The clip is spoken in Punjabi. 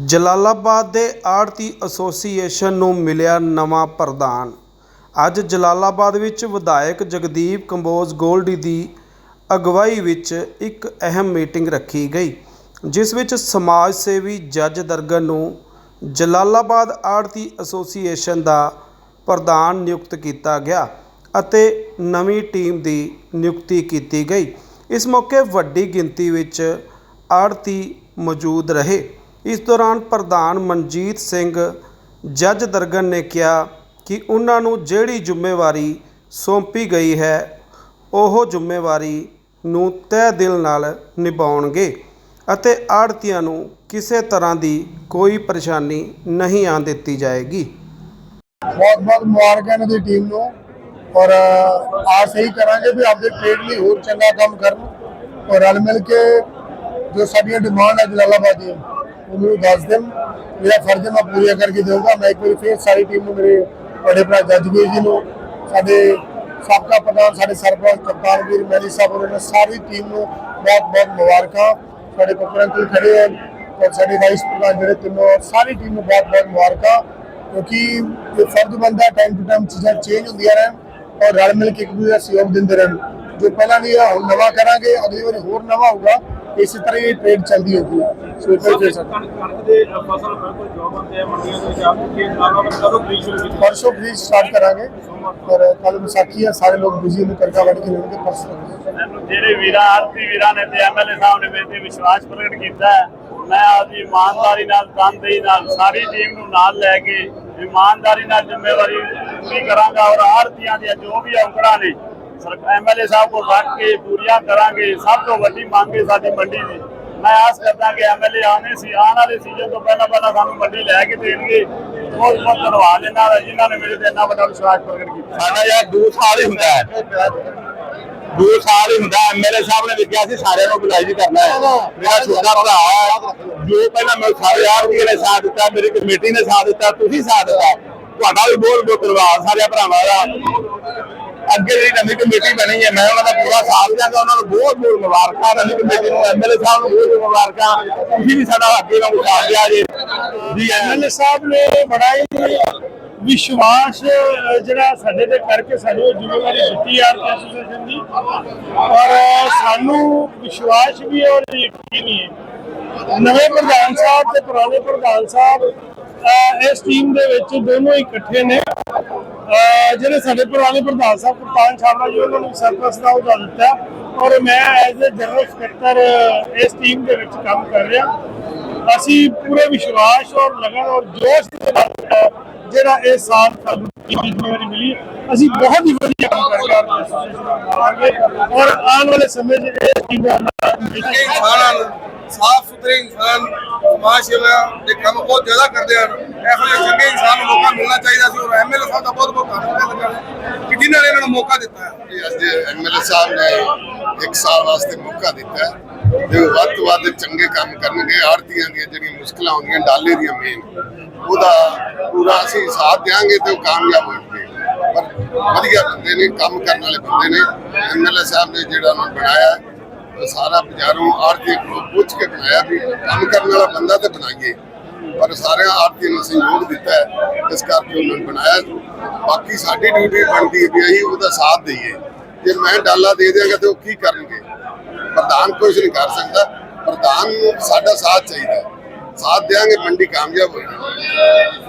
ਜਲਾਲਾਬਾਦ ਦੇ ਆੜਤੀ ਐਸੋਸੀਏਸ਼ਨ ਨੂੰ ਮਿਲਿਆ ਨਵਾਂ ਪ੍ਰਧਾਨ ਅੱਜ ਜਲਾਲਾਬਾਦ ਵਿੱਚ ਵਿਧਾਇਕ ਜਗਦੀਪ ਕੰਬੋਜ ਗੋਲਡੀ ਦੀ ਅਗਵਾਈ ਵਿੱਚ ਇੱਕ ਅਹਿਮ ਮੀਟਿੰਗ ਰੱਖੀ ਗਈ, ਜਿਸ ਵਿੱਚ ਸਮਾਜ ਸੇਵੀ ਜੱਜ ਦਰਗਨ ਨੂੰ ਜਲਾਲਾਬਾਦ ਆੜਤੀ ਐਸੋਸੀਏਸ਼ਨ ਦਾ ਪ੍ਰਧਾਨ ਨਿਯੁਕਤ ਕੀਤਾ ਗਿਆ ਅਤੇ ਨਵੀਂ ਟੀਮ ਦੀ ਨਿਯੁਕਤੀ ਕੀਤੀ ਗਈ। ਇਸ ਮੌਕੇ ਵੱਡੀ ਗਿਣਤੀ ਵਿੱਚ ਆੜਤੀ ਮੌਜੂਦ ਰਹੇ। ਇਸ ਦੌਰਾਨ ਪ੍ਰਧਾਨ ਮਨਜੀਤ ਸਿੰਘ ਜੱਜ ਦਰਗਨ ਨੇ ਕਿਹਾ ਕਿ ਉਹਨਾਂ ਨੂੰ ਜਿਹੜੀ ਜ਼ਿੰਮੇਵਾਰੀ ਸੌਂਪੀ ਗਈ ਹੈ, ਉਹ ਜ਼ਿੰਮੇਵਾਰੀ ਨੂੰ ਤਹਿ ਦਿਲ ਨਾਲ ਨਿਭਾਉਣਗੇ ਅਤੇ ਆੜਤੀਆਂ ਨੂੰ ਕਿਸੇ ਤਰ੍ਹਾਂ ਦੀ ਕੋਈ ਪਰੇਸ਼ਾਨੀ ਨਹੀਂ ਆਉਣ ਦਿੱਤੀ ਜਾਏਗੀ। ਬਹੁਤ ਬਹੁਤ ਮੁਬਾਰਕਾਂ ਇਹਨਾਂ ਦੀ ਟੀਮ ਨੂੰ ਔਰ ਆਸ ਇਹੀ ਕਰਾਂਗੇ ਵੀ ਆਪਦੇ ਟ੍ਰੇਡ ਲਈ ਹੋਰ ਚੰਗਾ ਕੰਮ ਕਰਨ ਔਰ ਰਲ ਮਿਲ ਕੇ ਜੋ ਸਾਡੀਆਂ ਡਿਮਾਂਡ ਹੈ ਜਲਾਲਾਬਾਦ ਦੀ। ਉਹ ਮੈਨੂੰ ਦੱਸ ਦੇਣ। ਮੇਰਾ ਫਰਜ਼ ਮੈਂ ਪੂਰੀਆਂ ਕਰਕੇ ਦੇਵਾਂਗਾ ਮੈਂ ਇੱਕ ਵਾਰੀ ਫੇਰ ਸਾਰੀ ਟੀਮ ਨੂੰ, ਮੇਰੇ ਵੱਡੇ ਭਰਾ ਜੱਜ ਜੀ ਨੂੰ, ਸਾਡੇ ਸਾਬਕਾ ਪ੍ਰਧਾਨ, ਸਾਡੇ ਸਰਪੰਚ ਕਪਤਾਨਵੀਰ ਮੈਲੀ ਸਾਹਿਬ ਉਹਨਾਂ ਨੇ, ਸਾਰੀ ਟੀਮ ਨੂੰ ਬਹੁਤ ਬਹੁਤ ਮੁਬਾਰਕਾਂ। ਸਾਡੇ ਪਪਰੰਤ ਖੜੇ ਹਨ ਔਰ ਸਾਡੇ ਵਾਈਸ ਪ੍ਰਧਾਨ ਜਿਹੜੇ ਤਿੰਨੋਂ, ਸਾਰੀ ਟੀਮ ਨੂੰ ਬਹੁਤ ਬਹੁਤ ਮੁਬਾਰਕਾਂ। ਕਿਉਂਕਿ ਇਹ ਫਰਜ਼ ਬੰਦਾ ਟਾਈਮ ਟੂ ਟਾਈਮ ਚੀਜ਼ਾਂ ਚੇਂਜ ਹੁੰਦੀਆਂ ਰਹਿਣ ਔਰ ਰਲ ਮਿਲ ਕੇ ਇੱਕ ਦੂਜੇ ਦਾ ਸਹਿਯੋਗ ਦਿੰਦੇ ਰਹਿਣ। ਜੋ ਪਹਿਲਾਂ ਵੀ ਆ, ਹੁਣ ਨਵਾਂ ਕਰਾਂਗੇ, ਅਗਲੀ ਵਾਰੀ ਹੋਰ ਨਵਾਂ ਹੋਊਗਾ। ਇਸੇ ਤਰ੍ਹਾਂ ਹੀ ਟ੍ਰੇਡ ਚੱਲਦੀ ਹੋਊਗੀ ਸੋ ਇਹ ਫਿਰ ਸਕਦਾ ਕਣਕ ਕਣਕ ਦੇ ਫਸਲ ਬਿਲਕੁਲ ਜੋ ਬੰਦੇ ਆ ਮੰਡੀਆਂ ਦੇ ਵਿੱਚ ਆਪ ਕੇ ਨਾਲ ਕਦੋਂ ਖਰੀਦ ਸ਼ੁਰੂ ਕੀਤੀ? ਪਰਸੋਂ ਫ੍ਰੀ ਸਟਾਰਟ ਕਰਾਂਗੇ। ਔਰ ਕੱਲ ਵਿਸਾਖੀ ਹੈ ਸਾਰੇ ਲੋਕ ਬਿਜ਼ੀ ਨੇ ਕਰਕਾ ਵੱਢ ਕੇ ਲੈਣਗੇ ਪਰਸੋਂ। ਜਿਹੜੇ ਵੀਰਾਂ ਆਰਤੀ ਵੀਰਾਂ ਨੇ ਤੇ ਐਮਐਲਏ ਸਾਹਿਬ ਨੇ ਮੇਰੇ ਤੇ ਵਿਸ਼ਵਾਸ ਪ੍ਰਗਟ ਕੀਤਾ ਹੈ ਮੈਂ ਆਪਦੀ ਇਮਾਨਦਾਰੀ ਨਾਲ ਤਨਦੇਹੀ ਨਾਲ ਸਾਰੀ ਟੀਮ ਨੂੰ ਨਾਲ ਲੈ ਕੇ ਇਮਾਨਦਾਰੀ ਨਾਲ ਜ਼ਿੰਮੇਵਾਰੀ ਪੂਰੀ ਕਰਾਂਗਾ ਔਰ ਆਰਤੀਆਂ ਦੀਆਂ ਜੋ ਵੀ ਔਕੜਾਂ ਨੇ ਐਮਐਲਏ ਸਾਹਿਬ ਕੋਲ ਰੱਖ ਕੇ ਪੂਰੀਆਂ ਕਰਾਂਗੇ, ਸਭ ਤੋਂ ਵੱਡੀ ਮੰਗ ਹੈ ਸਾਡੀ ਮੰਡੀ ਦੀ। ਮੈਂ ਆਸ ਕਰਦਾ ਕਿ ਐਮਐਲਏ ਆਣੇ ਸੀ, ਆਉਣ ਵਾਲੇ ਸੀਜ਼ਨ ਤੋਂ ਪਹਿਲਾਂ ਪਹਿਲਾਂ ਸਾਨੂੰ ਮੰਡੀ ਲੈ ਕੇ ਦੇਣਗੇ। ਬਹੁਤ ਬਹੁਤ ਧੰਨਵਾਦ ਇਹਨਾਂ ਦਾ ਜਿਨ੍ਹਾਂ ਨੇ ਮੇਰੇ ਤੇ ਇੰਨਾ ਵੱਡਾ ਵਿਸ਼ਵਾਸ ਪ੍ਰਗਟ ਕੀਤਾ। ਸਾਡਾ ਯਾਰ ਦੋ ਸਾਲ ਹੀ ਹੁੰਦਾ ਹੈ। ਦੋ ਸਾਲ ਹੀ ਹੁੰਦਾ ਐਮਐਲਏ ਸਾਹਿਬ ਨੇ ਲਿਖਿਆ ਸੀ, ਸਾਰਿਆਂ ਨੂੰ ਬੁਲਾਈ ਕਰਨਾ ਹੈ। ਮੇਰਾ ਛੋਟਾ ਭਰਾ ਜੋ ਪਹਿਲਾਂ ਮੈਂ ਸਾਰੇ ਯਾਰ ਜੀ ਨੇ ਸਾਥ ਦਿੱਤਾ, ਮੇਰੀ ਕਮੇਟੀ ਨੇ ਸਾਥ ਦਿੱਤਾ, ਤੁਸੀਂ ਸਾਥ ਦਿੱਤਾ। ਤੁਹਾਡਾ ਵੀ ਬਹੁਤ ਬਹੁਤ ਧੰਨਵਾਦ ਸਾਰੇ ਭਰਾਵਾਂ ਦਾ। ਅੱਗੇ ਜਿਹੜੀ ਨਵੀਂ ਕਮੇਟੀ ਬਣੀ ਹੈ, ਮੈਂ ਉਹਨਾਂ ਦਾ ਪੂਰਾ ਸਾਥ ਦਿਆਂਗਾ, ਉਹਨਾਂ ਨੂੰ ਬਹੁਤ ਬਹੁਤ ਮੁਬਾਰਕਾਂ ਨਵੀਂ ਕਮੇਟੀ ਨੂੰ ਐਮਐਲਏ ਸਾਹਿਬ ਨੂੰ ਬਹੁਤ ਬਹੁਤ ਮੁਬਾਰਕਾਂ। ਤੁਸੀਂ ਵੀ ਸਾਡਾ ਅੱਗੇ ਵਾਂਗੂ ਸਾਥ ਦਿਆ ਜੀ। ਜੀ ਐਮਐਲਏ ਸਾਹਿਬ ਨੇ ਬੜਾ ਹੀ ਵਿਸ਼ਵਾਸ ਜਿਹੜਾ ਸਾਡੇ ਤੇ ਕਰਕੇ ਸਾਨੂੰ ਜ਼ਿੰਮੇਵਾਰੀ ਦਿੱਤੀ ਆਰ ਐਸੋਸੀਏਸ਼ਨ ਦੀ। ਔਰ ਸਾਨੂੰ ਵਿਸ਼ਵਾਸ ਵੀ ਔਰ ਯਕੀਨ ਵੀ ਹੈ। ਨਵੇਂ ਪ੍ਰਧਾਨ ਸਾਹਿਬ ਤੇ ਪੁਰਾਣੇ ਪ੍ਰਧਾਨ ਸਾਹਿਬ ਇਸ ਟੀਮ ਦੇ ਵਿੱਚ ਦੋਨੋਂ ਇਕੱਠੇ ਨੇ। ਜਿਹੜੇ ਸਾਡੇ ਪੁਰਾਣੇ ਪ੍ਰਧਾਨ ਸਾਹਿਬ ਕਪਤਾਨ ਛਾਬੜਾ ਜੀ, ਉਹਨਾਂ ਨੂੰ ਸਰਪ੍ਰਸਤ ਦਾ ਅਹੁਦਾ ਦਿੱਤਾ ਔਰ ਮੈਂ ਐਜ਼ ਅ ਜਨਰਲ ਸਕੱਤਰ ਇਸ ਟੀਮ ਦੇ ਵਿੱਚ ਕੰਮ ਕਰ ਰਿਹਾ। ਅਸੀਂ ਪੂਰੇ ਵਿਸ਼ਵਾਸ ਔਰ ਲਗਨ ਔਰ ਜੋਸ਼ ਦੇ ਨਾਲ, ਜਿਹੜਾ ਇਹ ਸਾਲ ਸਾਨੂੰ ਜ਼ਿੰਮੇਵਾਰੀ ਮਿਲੀ, ਅਸੀਂ ਬਹੁਤ ਹੀ ਵਧੀਆ ਕੰਮ ਕਰਕੇ ਆਪਣੀ ਔਰ ਆਉਣ ਵਾਲੇ ਸਮੇਂ 'ਚ ਇਹ ਟੀਮ ਦਾ ਸਾਫ਼ ਸੁਥਰੇ ਇਨਸਾਨ ਸਮਾਜ ਸੇਵਾ ਦੇ ਕੰਮ ਬਹੁਤ ਜ਼ਿਆਦਾ ਕਰਦੇ ਹਨ। ਇਹੋ ਜਿਹੇ ਚੰਗੇ ਇਨਸਾਨ ਨੂੰ ਮੌਕਾ ਮਿਲਣਾ ਚਾਹੀਦਾ ਸੀ ਔਰ ਐਮਐਲਏ ਸਾਹਿਬ ਦਾ ਬਹੁਤ ਬਹੁਤ ਧੰਨਵਾਦ ਕਰਦਾ ਕਿ ਜਿਨ੍ਹਾਂ ਨੇ ਇਹਨਾਂ ਨੂੰ ਮੌਕਾ ਦਿੱਤਾ ਹੈ। ਅੱਜ ਐਮਐਲਏ ਸਾਹਿਬ ਨੇ ਇੱਕ ਸਾਲ ਵਾਸਤੇ ਮੌਕਾ ਦਿੱਤਾ ਹੈ। ਤੇ ਵੱਧ ਤੋਂ ਵੱਧ ਚੰਗੇ ਕੰਮ ਕਰਨਗੇ ਆੜਤੀਆਂ ਦੀਆਂ ਜਿਹੜੀਆਂ ਮੁਸ਼ਕਲਾਂ ਹੁੰਦੀਆਂ, ਡਾਲੇ ਦੀਆਂ ਮੇਨ ਉਹਦਾ ਪੂਰਾ ਅਸੀਂ ਸਾਥ ਦਿਆਂਗੇ ਤੇ ਉਹ ਕਾਮਯਾਬ ਹੋਣਗੇ। ਪਰ ਵਧੀਆ ਬੰਦੇ ਨੇ, ਕੰਮ ਕਰਨ ਵਾਲੇ ਬੰਦੇ ਨੇ। ਐਮਐਲਏ ਸਾਹਿਬ ਨੇ ਜਿਹੜਾ ਉਹਨੂੰ ਬਣਾਇਆ ਸਾਰਾ ਬਾਜ਼ਾਰੋਂ ਆੜਤੀ ਕੋਲ ਪੁੱਛ ਕੇ ਬਣਾਇਆ ਵੀ ਕੰਮ ਕਰਨ ਵਾਲਾ ਬੰਦਾ ਤੇ ਬਣਾਈਏ। ਪਰ ਸਾਰਿਆਂ ਆੜਤੀ ਨੂੰ ਸਹਿਯੋਗ ਦਿੱਤਾ ਹੈ। ਇਸ ਕਰਕੇ ਉਹਨਾਂ ਨੇ ਬਣਾਇਆ। ਬਾਕੀ ਸਾਡੀ ਡਿਊਟੀ ਬਣਦੀ ਹੈ ਵੀ ਅਸੀਂ ਉਹਦਾ ਸਾਥ ਦਈਏ। ਜੇ ਮੈਂ ਡਾਲਾ ਦੇ ਦਿਆਂਗਾ ਤੇ ਉਹ ਕੀ ਕਰਨਗੇ? ਪ੍ਰਧਾਨ ਕੁਝ ਨਹੀਂ ਕਰ ਸਕਦਾ। ਪ੍ਰਧਾਨ ਨੂੰ ਸਾਡਾ ਸਾਥ ਚਾਹੀਦਾ ਸਾਥ ਦਿਆਂਗੇ, ਮੰਡੀ ਕਾਮਯਾਬ ਹੋਏਗੀ